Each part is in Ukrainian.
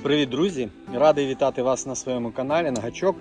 Привіт, друзі! Радий вітати вас на своєму каналі на гачок.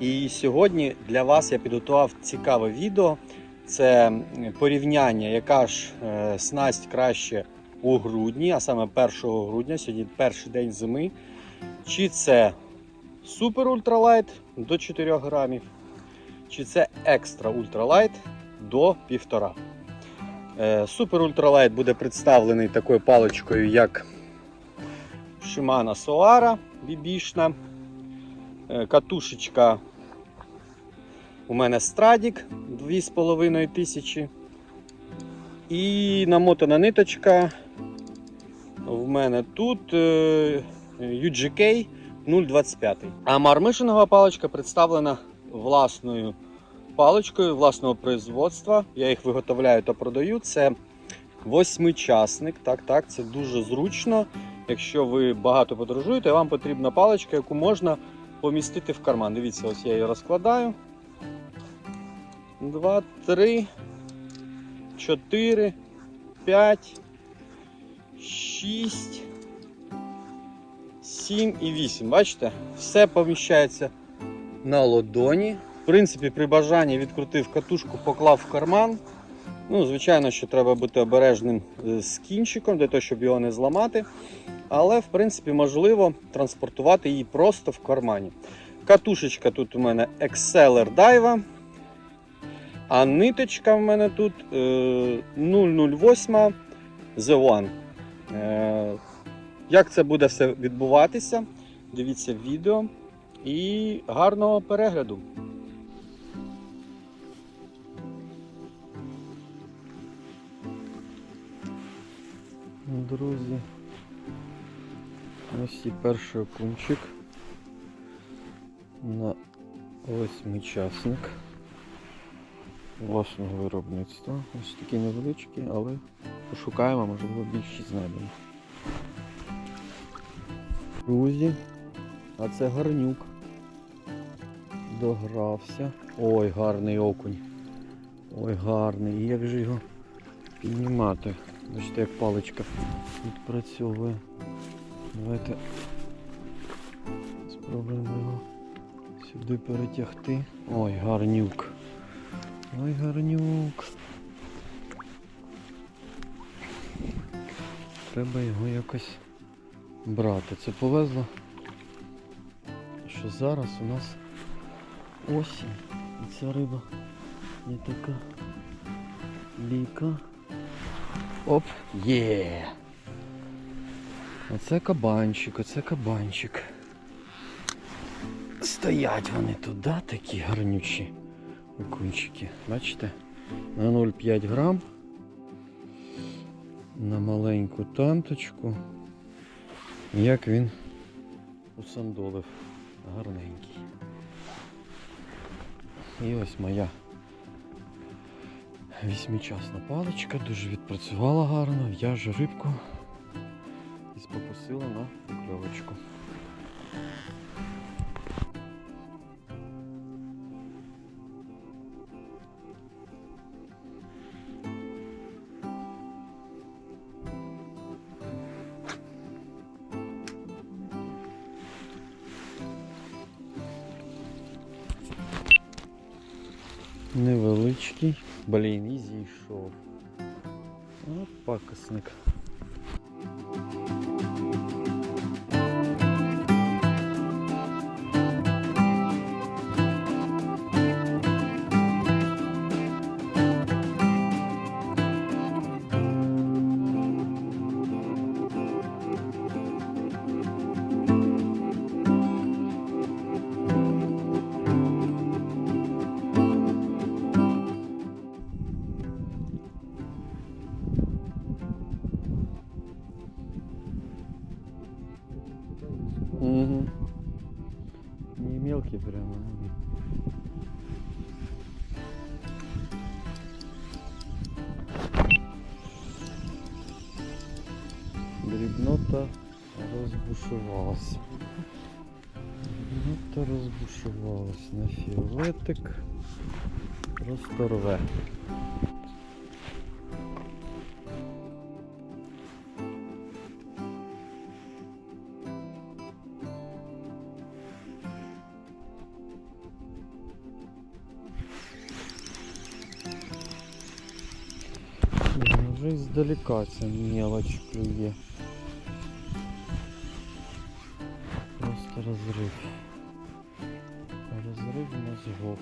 І сьогодні для вас я підготував цікаве відео. Це порівняння, яка ж е, снасть краще у грудні, а саме 1 грудня, сьогодні перший день зими. Чи це супер ультралайт до 4 грамів, чи це екстра ультралайт до 1,5. Е, Супер ультралайт буде представлений такою паличкою, як Shimano Solara бібішна. Е, Катушечка у мене Stradic 2500. І намотана ниточка в мене тут е, UGK 0,25. А мармишинова паличка представлена власною паличкою власного производства. Я їх виготовляю та продаю. Це восьмичасник. Так, так, це дуже зручно. Якщо ви багато подорожуєте, вам потрібна паличка, яку можна помістити в карман. Дивіться, ось я її розкладаю. Два, три, чотири, п'ять, шість, сім і вісім. Бачите? Все поміщається на ладоні. В принципі, при бажанні відкрутив катушку, поклав в карман. Ну, звичайно, що треба бути обережним е, з кінчиком, для того, щоб його не зламати. Але, в принципі, можливо транспортувати її просто в кармані. Катушечка тут у мене Exceller Daiwa. А ниточка в мене тут е, 008 The One. Е, Як це буде все відбуватися? Дивіться відео і гарного перегляду. Друзі, ось і перший окунчик на восьмичасник власного виробництва. Ось такі невеличкі, але пошукаємо, можливо, більші знайдемо. Друзі, а це гарнюк. Догрався. Ой, гарний окунь. Ой, гарний. І як же його піднімати? Бачите, як паличка відпрацьовує. Давайте спробуємо його сюди перетягти. Ой, гарнюк. Ой, гарнюк. Треба його якось брати. Це повезло, що зараз у нас осінь. І ця риба не така ліка. Оп, є. Оце кабанчик, оце кабанчик. Стоять вони тут, да, такі гарнючі окунчики. Бачите? На 0,5 грам. На маленьку танточку. Як він усандолив. Гарненький. І ось моя Вісьмичасна паличка, дуже відпрацювала гарно, в'яже рибку і на покльовочку. Невеличкий. Блін, і зійшов. От пакосник. Бліднота розбушувалася. Бліднота розбушувалась на фіолетик. Просто рве. Вже здалека ця мелочь клює. Розрив. Розрив мозгов.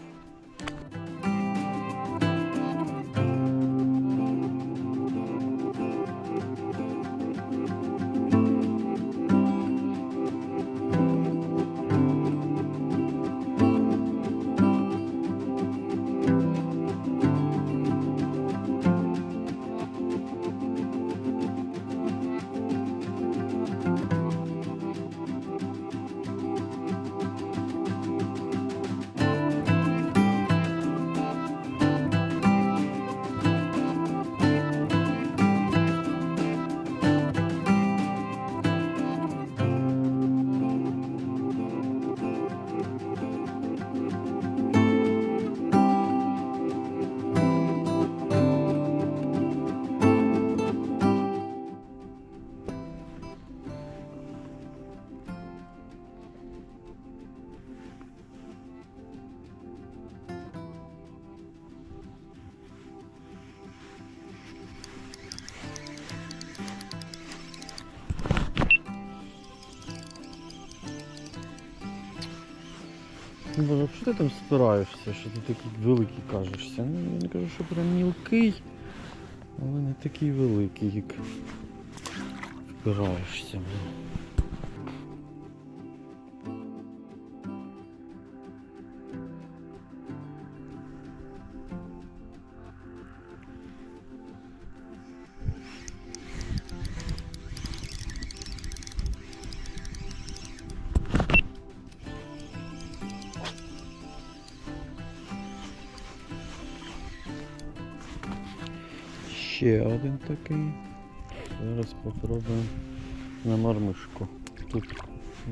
Боже, що ти там спираєшся, що ти такий великий кажешся? Ну, я не кажу, що прям мілкий, але не такий великий, як впираєшся. блін. Ще один такий. Зараз попробуємо на мармишку. Тут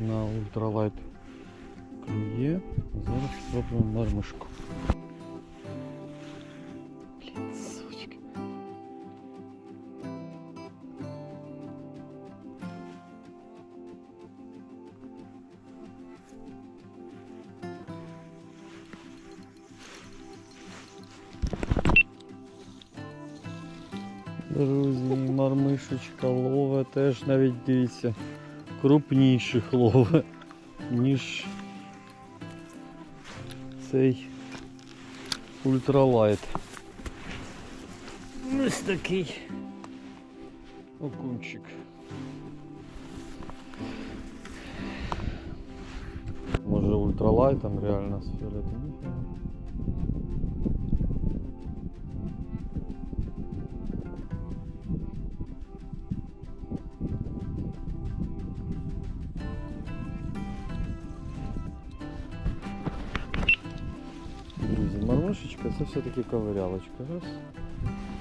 на ультралайт клює. Зараз спробуємо мармишку. Теж навіть дивіться крупніших лове, ніж цей ультралайт. Ось такий окунчик. Може ультралайтом реально з все-таки ковирялочка. Раз.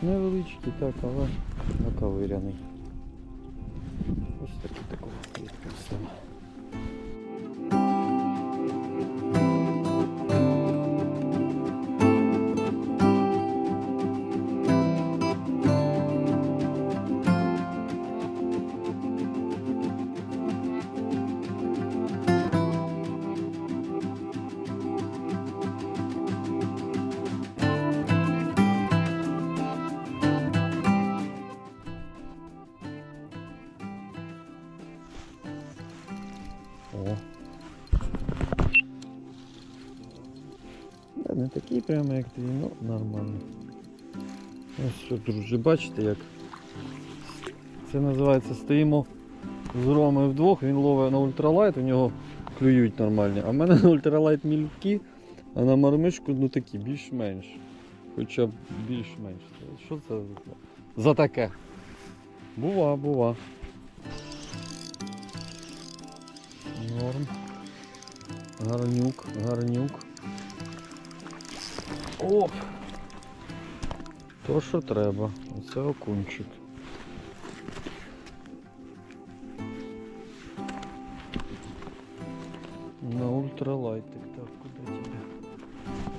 Невеличкий, так, але наковиряний. Прямо як твій, ну нормально. Ось що, друзі, бачите як. Це називається стоїмо з Ромою вдвох, він ловить на ультралайт, у нього клюють нормальні. А в мене на ультралайт мільки, а на мармишку ну такі, більш-менш. Хоча б більш-менш. Що це за таке? Бува, бува. Норм. Гарнюк, гарнюк. Оп! То, що треба. Оце окунчик. На ультралайтик. Так, куда тебе?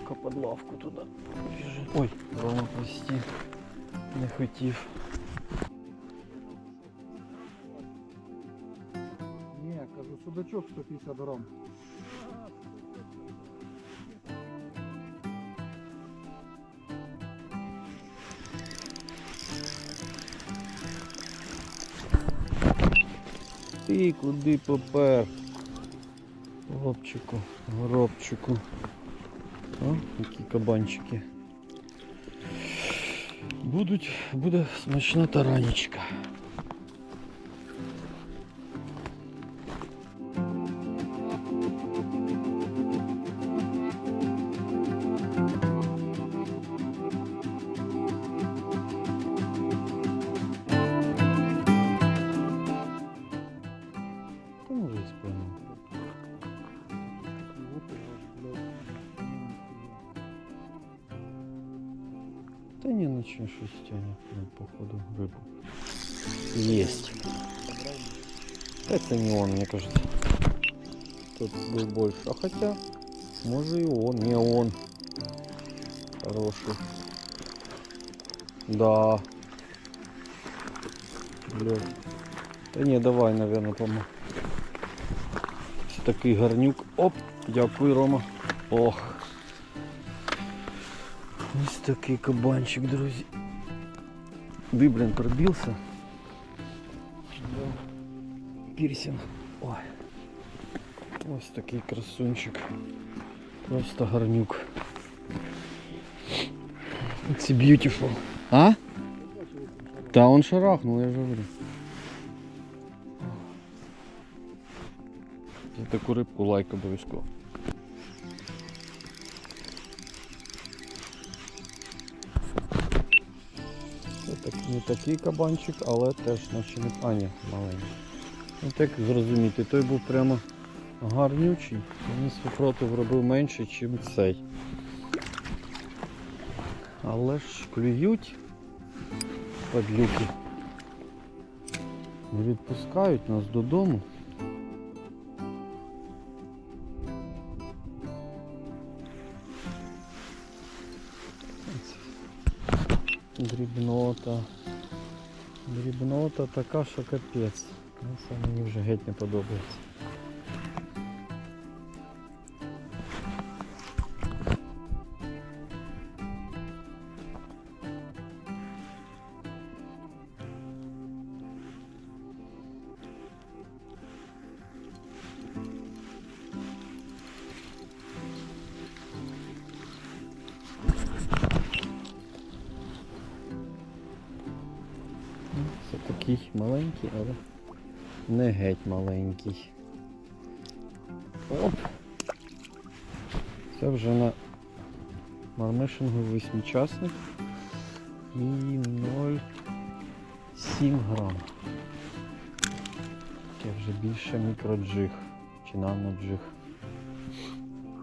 Пока под лавку туда. Ой, Рома, прости. Не хотів. Ні, кажу, судачок 150 грам. Ти куди попер? Горобчику, горобчику. О, які кабанчики. Будуть, буде смачна таранічка. Не он, мне кажется. Тут был больше. А хотя, может и он, не он. Хороший. Да. Блядь. Та ні, давай, наверное, помо. Ось Такий гарнюк. Оп, дякую, Рома. Ох. Ось такий кабанчик, друзі. Блин, Пірсинг. Ой. Ось такий красунчик. Просто гарнюк. It's beautiful. А? Та он шарахнул, я же говорю. За таку рибку лайк обов'язково. Не такий кабанчик, але теж наче не а, маленький. Ну так зрозуміти, той був прямо гарнючий. Мені супротив робив менше, ніж цей. Але ж клюють падлюки. Не відпускають нас додому. Дрібнота. Дрібнота така, що капець. Ну, це мені вже геть не подобається. Ну, маленький, але не геть маленький. Оп! Це вже на мармишингу восьмичасник і 0,7 грам. Це вже більше мікроджиг чи наноджиг.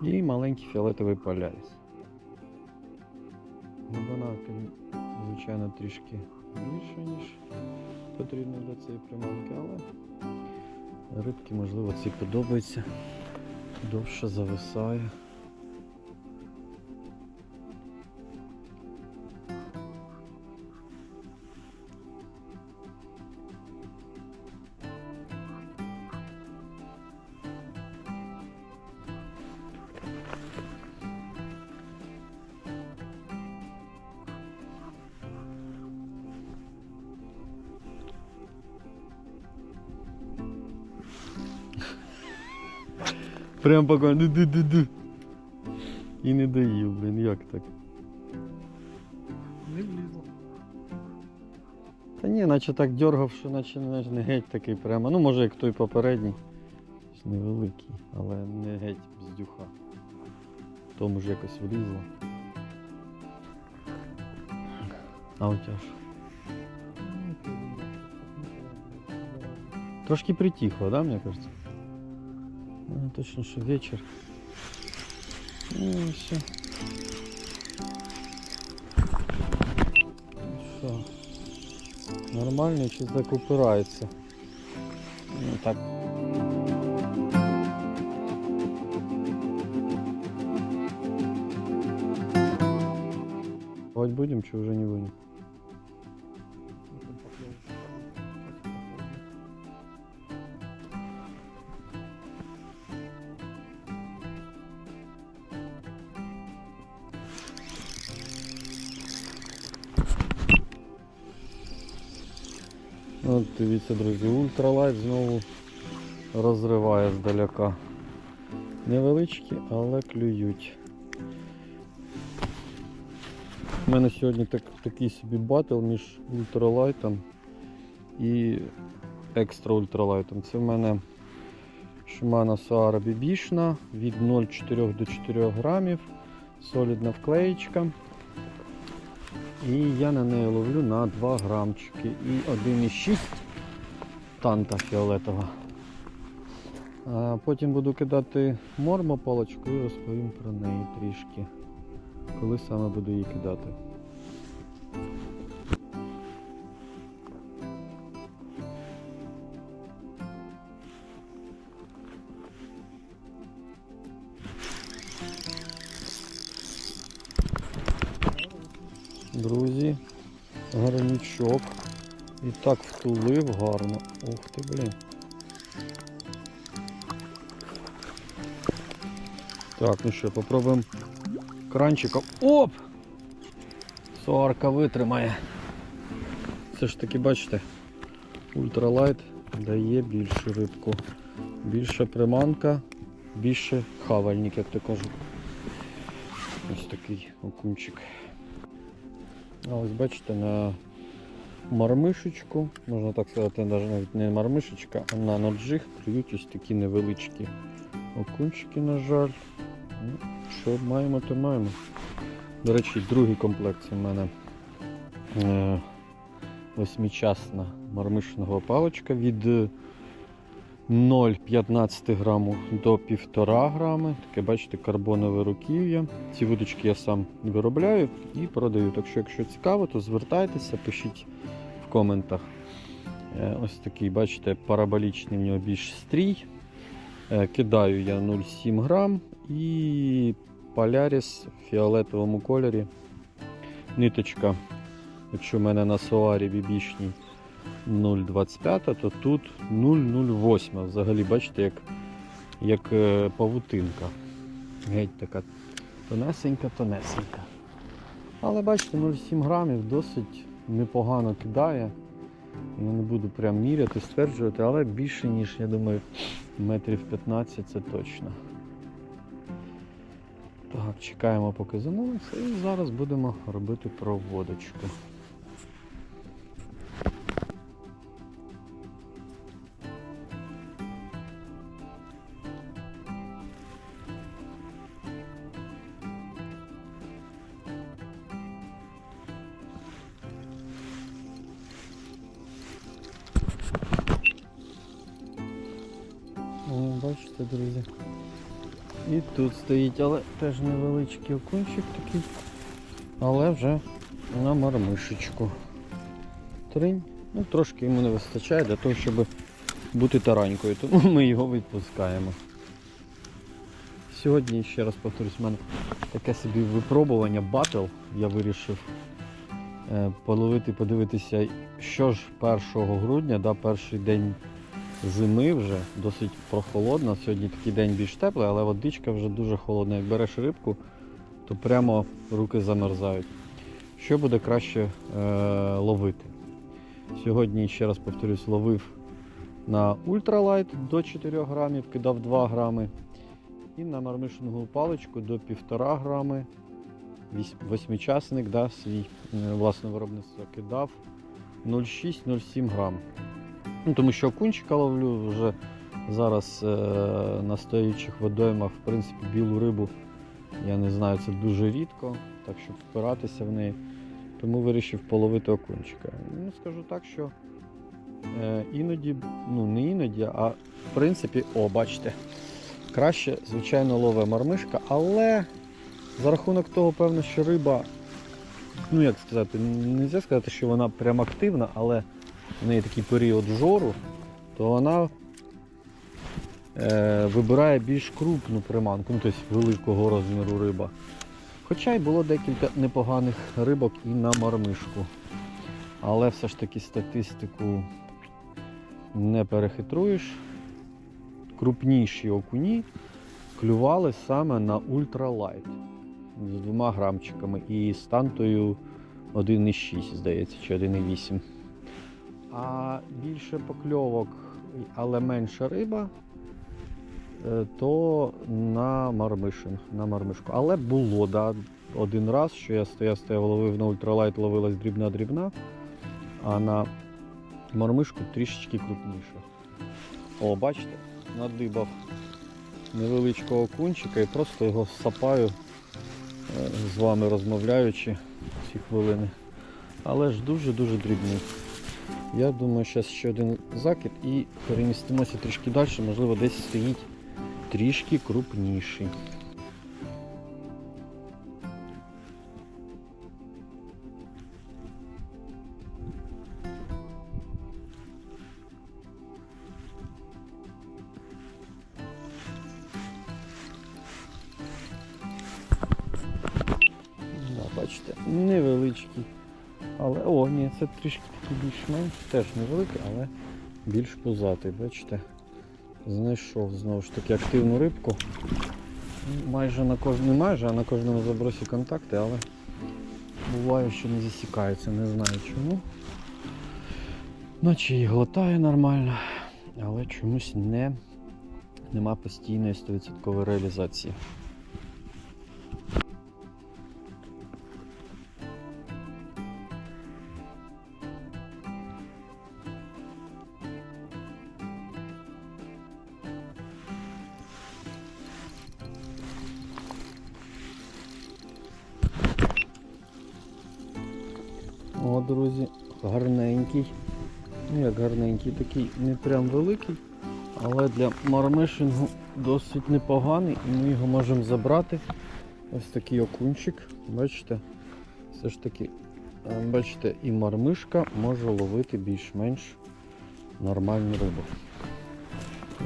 І маленький фіолетовий поляріс. Глибина, звичайно, трішки більше, ніж потрібно для цієї приманки, але рибки, можливо, ці подобаються. Довше зависає. Прям поки ду-ду-ду-ду. І не доїв, блін, як так? Не влізло. Та ні, наче так дергав, що наче, не геть такий прямо. Ну може як той попередній. Невеликий, але не геть бздюха. Тому ж якось влізло. А у тяж. Ну, Трошки притихло, да, мне кажется? Ну, точно, что вечер. Ну, и все. Что? Нормально, чи так упирається. Ну, так. Будем, чи уже не будем? От дивіться, друзі, ультралайт знову розриває здаляка. Невеличкі, але клюють. У мене сьогодні так, такий собі батл між ультралайтом і екстра ультралайтом. Це в мене Shimano Soara бібішна від 0,4 до 4 грамів, солідна вклеєчка. І я на неї ловлю на 2 грамчики і 1,6 танта фіолетова. А потім буду кидати мормо паличку і розповім про неї трішки. Коли саме буду її кидати. Так втулив гарно. Ух ти, блін. Так, ну що, попробуємо кранчиком. Оп! Суарка витримає. Все ж таки, бачите, ультралайт дає більшу рибку. Більша приманка, більше хавальник, як то кажуть. Ось такий окунчик. А ось бачите, на мармишечку, можна так сказати, навіть не мармишечка, а на ноджих клюють ось такі невеличкі окунчики, на жаль. Ну, що маємо, то маємо. До речі, другий комплект у мене е, восьмичасна мармишного паличка від 0,15 граму до 1,5 грами. Таке, бачите, карбонове руків'я. Ці вудочки я сам виробляю і продаю. Так що, якщо цікаво, то звертайтеся, пишіть в коментах. Е, Ось такий, бачите, параболічний в нього більш стрій. Е, Кидаю я 0,7 грам і Polaris в фіолетовому кольорі. Ниточка, якщо в мене на Соарі бібішній 0,25, то тут 0,08. Взагалі, бачите, як, як е, павутинка. Геть така тонесенька, тонесенька. Але бачите, 0,7 грамів досить непогано кидає. Я не буду прям міряти, стверджувати, але більше, ніж, я думаю, метрів 15 це точно. Так, чекаємо, поки замовиться, і зараз будемо робити проводочку. Бачите, друзі. І тут стоїть, але теж невеличкий окунчик такий. Але вже на мармишечку. Тринь. Ну, трошки йому не вистачає для того, щоб бути таранькою, тому ми його відпускаємо. Сьогодні, ще раз повторюсь, в мене таке собі випробування батл. Я вирішив е, половити, подивитися, що ж 1 грудня, да, перший день зими вже досить прохолодно. Сьогодні такий день більш теплий, але водичка вже дуже холодна. Як береш рибку, то прямо руки замерзають. Що буде краще е, ловити? Сьогодні, ще раз повторюсь, ловив на ультралайт до 4 грамів, кидав 2 грами. І на мармишингу паличку до 1,5 грами. Восьмичасник да, свій е, власне виробництво кидав 0,6-0,7 грам. Ну, тому що окунчика ловлю вже зараз е, на стоючих водоймах, в принципі, білу рибу, я не знаю, це дуже рідко, так щоб впиратися в неї. Тому вирішив половити окунчика. Ну, скажу так, що е, іноді, ну не іноді, а в принципі, о, бачите, краще, звичайно, лове мармишка, але за рахунок того, певно, що риба, ну як сказати, не можна сказати, що вона прям активна, але в неї такий період жору, то вона е, вибирає більш крупну приманку, ну, тобто великого розміру риба. Хоча й було декілька непоганих рибок і на мармишку. Але все ж таки статистику не перехитруєш. Крупніші окуні клювали саме на ультралайт з двома грамчиками і з тантою 1,6, здається, чи 1,8. А більше покльовок але менша риба, е, то на мармишин, на мармишку. Але було, да, один раз, що я стояв, стояв, ловив на ультралайт, ловилась дрібна-дрібна, а на мармишку трішечки крупніше. О, бачите, надибав невеличкого кунчика і просто його сапаю, е, з вами розмовляючи ці хвилини. Але ж дуже-дуже дрібний. Я думаю, зараз ще один закид і перемістимося трішки далі, можливо, десь стоїть трішки крупніший. Це трішки більш-менш, теж невеликий, але більш пузатий, бачите. Знайшов знову ж таки активну рибку. Майже на кожному, не майже, а на кожному забросі контакти, але буває, що не засікається, не знаю чому. Наче і глотає нормально, але чомусь не, нема постійної 100% реалізації. Як гарненький, такий не прям великий, але для мармишингу досить непоганий і ми його можемо забрати. Ось такий окунчик. Бачите? Все ж таки, е, бачите, і мармишка може ловити більш-менш нормальну рибу.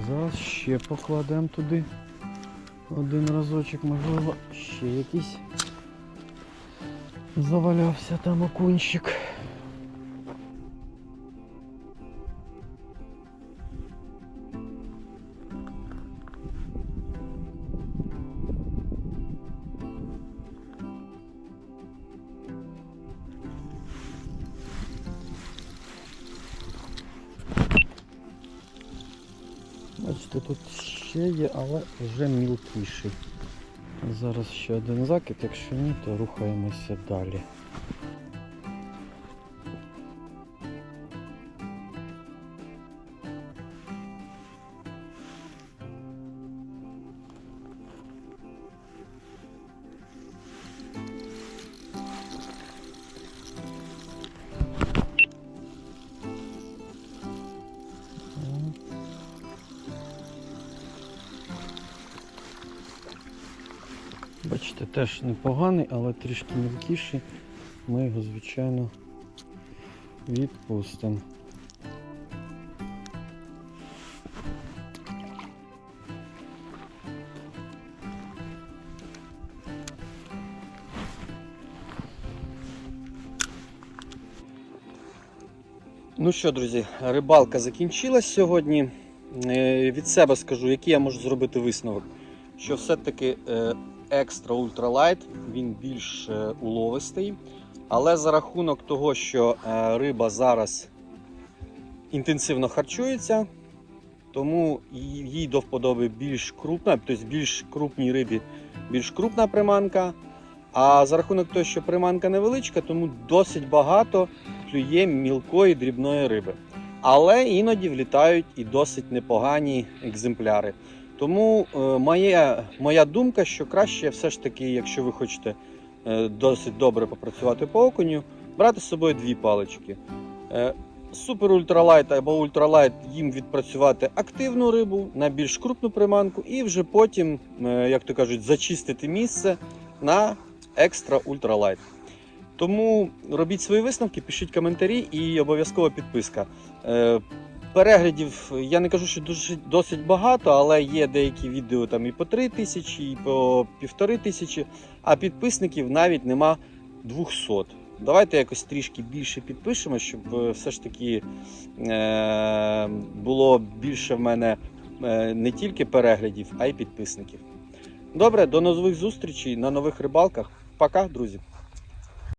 Зараз ще покладемо туди один разочок, можливо, ще якийсь завалявся там окунчик. Але вже мілкіший. Зараз ще один закид, якщо ні, то рухаємося далі. Теж непоганий, але трішки мілкіший. Ми його, звичайно, відпустимо. Ну що, друзі, рибалка закінчилась сьогодні. Е, Від себе скажу, який я можу зробити висновок. Що все-таки е, екстра ультралайт, він більш е, уловистий. Але за рахунок того, що е, риба зараз інтенсивно харчується, тому їй до вподоби більш крупна, тобто більш крупній рибі більш крупна приманка. А за рахунок того, що приманка невеличка, тому досить багато клює мілкої дрібної риби. Але іноді влітають і досить непогані екземпляри. Тому е, моя, моя думка, що краще все ж таки, якщо ви хочете е, досить добре попрацювати по окуню, брати з собою дві палички. Е, Супер ультралайт або ультралайт їм відпрацювати активну рибу на більш крупну приманку, і вже потім, як то кажуть, зачистити місце на екстра ультралайт. Тому робіть свої висновки, пишіть коментарі і обов'язково підписка. Переглядів я не кажу, що дуже досить багато, але є деякі відео там і по 3 тисячі, і по півтори тисячі, а підписників навіть нема 200. Давайте якось трішки більше підпишемо, щоб е, все ж таки е, було більше в мене е, не тільки переглядів, а й підписників. Добре, до нових зустрічей на нових рибалках. Пока, друзі!